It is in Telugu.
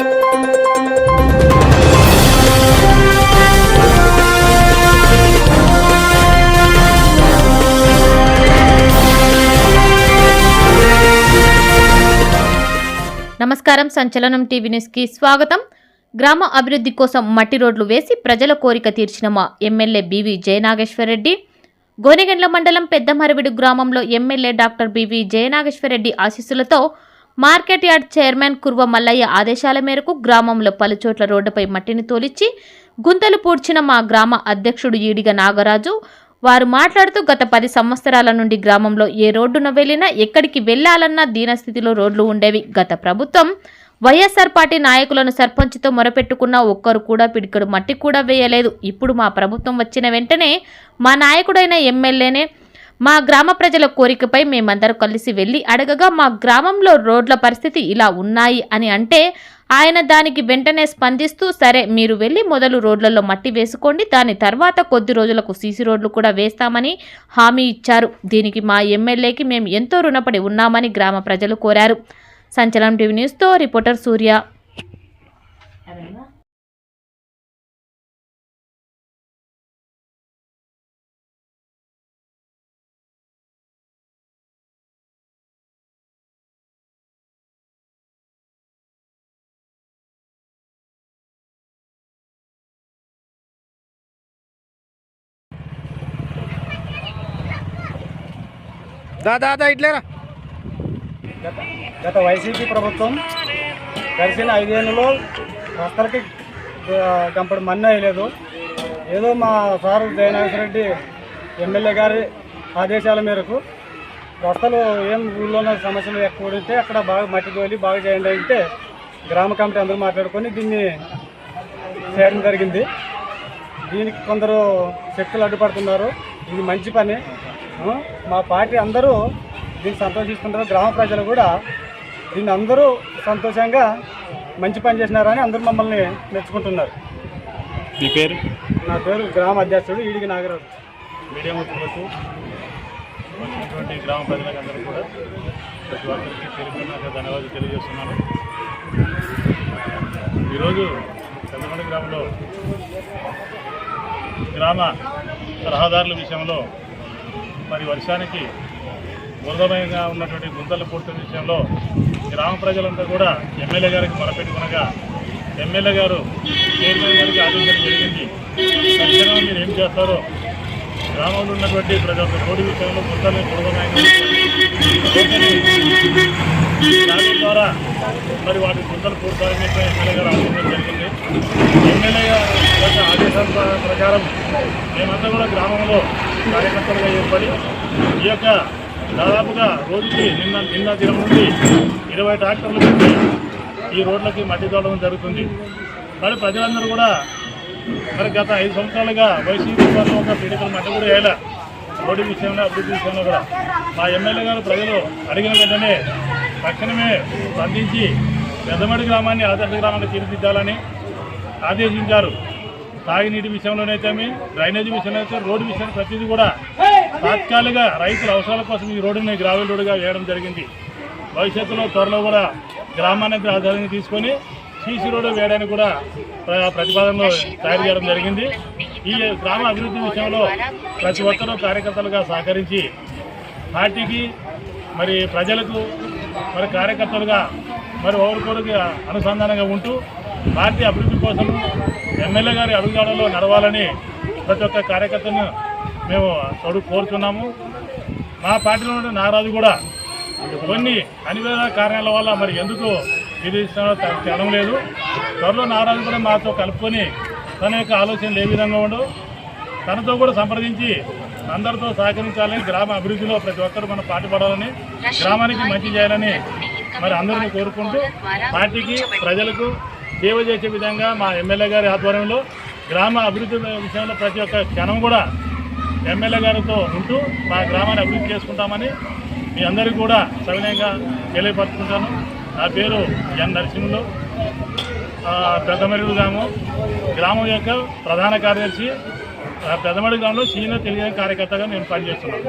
నమస్కారం సంచలనం టీవీ న్యూస్కి స్వాగతం. గ్రామ అభివృద్ధి కోసం మట్టి రోడ్లు వేసి ప్రజల కోరిక తీర్చిన మా ఎమ్మెల్యే బీవీ జయనాగేశ్వరరెడ్డి. గోనెగండ్ల మండలం పెద్దమరవిడు గ్రామంలో ఎమ్మెల్యే డాక్టర్ బీవీ జయనాగేశ్వరరెడ్డి ఆశీస్సులతో market yard chairman Kurva Mallaiah ఆదేశాల మేరకు గ్రామంలో పలుచోట్ల రోడ్డుపై మట్టిని తోలిచ్చి గుంతలు పూడ్చిన మా గ్రామ అధ్యక్షుడు ఈడిగ నాగరాజు. వారు మాట్లాడుతూ గత పది సంవత్సరాల నుండి గ్రామంలో ఏ రోడ్డున వెళ్ళినా ఎక్కడికి వెళ్ళాలన్నా దీనస్థితిలో రోడ్లు ఉండేవి. గత ప్రభుత్వం వైఎస్ఆర్ పార్టీ నాయకులను సర్పంచ్తో మొరపెట్టుకున్న ఒక్కరు కూడా పిడికడు మట్టి కూడా వేయలేదు. ఇప్పుడు మా ప్రభుత్వం వచ్చిన వెంటనే మా నాయకుడైన ఎమ్మెల్యేనే మా గ్రామ ప్రజల కోరికపై మేమందరం కలిసి వెళ్ళి అడగగా మా గ్రామంలో రోడ్ల పరిస్థితి ఇలా ఉన్నాయి అని అంటే ఆయన దానికి వెంటనే స్పందిస్తూ సరే మీరు వెళ్ళి మొదలు రోడ్లలో మట్టి వేసుకోండి. దాని తర్వాత కొద్ది రోజులకు సీసీ రోడ్లు కూడా వేస్తామని హామీ ఇచ్చారు. దీనికి మా ఎమ్మెల్యేకి మేము ఎంతో రుణపడి ఉన్నామని గ్రామ ప్రజలు కోరారు. సంచలనం టీవీ న్యూస్తో రిపోర్టర్ సూర్య. దా దా దా ఇట్లేరా? గత వైసీపీ ప్రభుత్వం గడిచిన ఐదేళ్ళలో రస్తలకి కంపడి మన్ను వేయలేదు ఏదో మా సారు జయనాగేశ్వర రెడ్డి ఎమ్మెల్యే గారి ఆదేశాల మేరకు రస్తలు ఏం ఊళ్ళో ఉన్న సమస్యలు ఎక్కువ ఉంటే అక్కడ బాగా మట్టి తోలి బాగా చేయండి అంటే గ్రామ కమిటీ అందరూ మాట్లాడుకొని దీన్ని చేయడం జరిగింది. దీనికి కొందరు శక్తులు అడ్డుపడుతున్నారు. ఇది మంచి పని. మా పార్టీ అందరూ దీన్ని సంతోషిస్తున్నారు గ్రామ ప్రజలు కూడా దీన్ని అందరూ సంతోషంగా మంచి పని చేసినారని అందరూ మమ్మల్ని మెచ్చుకుంటున్నారు. మీ పేరు? నా పేరు గ్రామ అధ్యక్షుడు ఈడికి నాగరాజు. మీడియా మిత్రులకు వచ్చినటువంటి గ్రామ ప్రజలందరూ కూడా ప్రతి ఒక్కరికి పేరు ధన్యవాదాలు తెలియజేస్తున్నాను. ఈరోజు చంద్రమణి గ్రామంలో గ్రామ రహదారుల విషయంలో మరి వర్షానికి బురదమయంగా ఉన్నటువంటి గుంతల పూర్తి విషయంలో గ్రామ ప్రజలంతా కూడా ఎమ్మెల్యే గారికి మొరపెట్టుకునగా ఎమ్మెల్యే గారు చైర్మన్ గారికి ఆలోచన జరిగింది. తక్షణం మీరు ఏం చేస్తారో గ్రామంలో ఉన్నటువంటి ప్రజల రోడ్డు విషయంలో గుంతలు బురదమయంగా దాని ద్వారా మరి వాటి గుంతలు పూర్తని ఎమ్మెల్యే గారు ఆదేశించడం జరిగింది ఎమ్మెల్యే గారు ఆదేశాల ప్రకారం మేమంతా కూడా గ్రామంలో కార్యకర్తలుగా ఏర్పడి ఈ యొక్క దాదాపుగా రోజుకి నిన్న నిన్న దినం నుండి ఇరవై ట్రాక్టర్లు పెట్టి ఈ రోడ్లకి మట్టి తోడడం జరుగుతుంది మరి ప్రజలందరూ కూడా మరి గత ఐదు సంవత్సరాలుగా వైసీపీ వాళ్ళు ఒక మట్టి కూడా వేయాల రోడ్డు విషయంలో అభివృద్ధి విషయంలో కూడా మా ఎమ్మెల్యే గారు ప్రజలు అడిగిన వెంటనే తక్షణమే స్పందించి పెద్దమడి గ్రామాన్ని ఆదర్శ గ్రామంగా తీర్చిదిద్దాలని ఆదేశించారు. తాగునీటి విషయంలోనైతేమి డ్రైనేజీ విషయంలో అయితే రోడ్డు విషయంలో ప్రతిదీ కూడా తాత్కాలిక రైతుల అవసరాల కోసం ఈ రోడ్డుని గ్రావెల్ రోడ్డుగా వేయడం జరిగింది. భవిష్యత్తులో త్వరలో కూడా గ్రామానికి ప్రాధాన్యత తీసుకొని సీసీ రోడ్డు వేయడానికి కూడా ప్ర- ప్రతిపాదనలో తయారు చేయడం జరిగింది. ఈ గ్రామ అభివృద్ధి విషయంలో ప్రతి ఒక్కరూ కార్యకర్తలుగా సహకరించి పార్టీకి మరి ప్రజలకు మరి కార్యకర్తలుగా మరి ఒకరికొరికి అనుసంధానంగా ఉంటూ పార్టీ అభివృద్ధి కోసం ఎమ్మెల్యే గారి అడుగుజాడలో నడవాలని ప్రతి ఒక్క కార్యకర్తను మేము తొడుగు కోరుతున్నాము. మా పార్టీలో ఉన్న నారాజు కూడా కొన్ని అనివేద కారణాల వల్ల మరి ఎందుకు విధిస్తున్నారో తెలడం లేదు. త్వరలో నారాజు కూడా మాతో కలుపుకొని తన యొక్క ఆలోచనలు ఏ విధంగా ఉండవు. తనతో కూడా సంప్రదించి అందరితో సహకరించాలని గ్రామ అభివృద్ధిలో ప్రతి ఒక్కరు మనం పాటుపడాలని గ్రామానికి మంచి చేయాలని మరి అందరినీ కోరుకుంటూ పార్టీకి ప్రజలకు సేవ చేసే విధంగా మా ఎమ్మెల్యే గారి ఆధ్వర్యంలో గ్రామ అభివృద్ధి విషయంలో ప్రతి ఒక్క క్షణం కూడా ఎమ్మెల్యే గారితో ఉంటూ మా గ్రామాన్ని అభివృద్ధి చేసుకుంటామని మీ అందరికీ కూడా సవినయంగా తెలియపరుచుకుంటాను. నా పేరు ఎన్ నరసింహులు. ఆ, పెద్దమరుగు గ్రామం గ్రామం యొక్క ప్రధాన కార్యదర్శి పెదమడి గ్రామంలో సీనియర్ తెలియని కార్యకర్తగా నేను పనిచేస్తున్నాను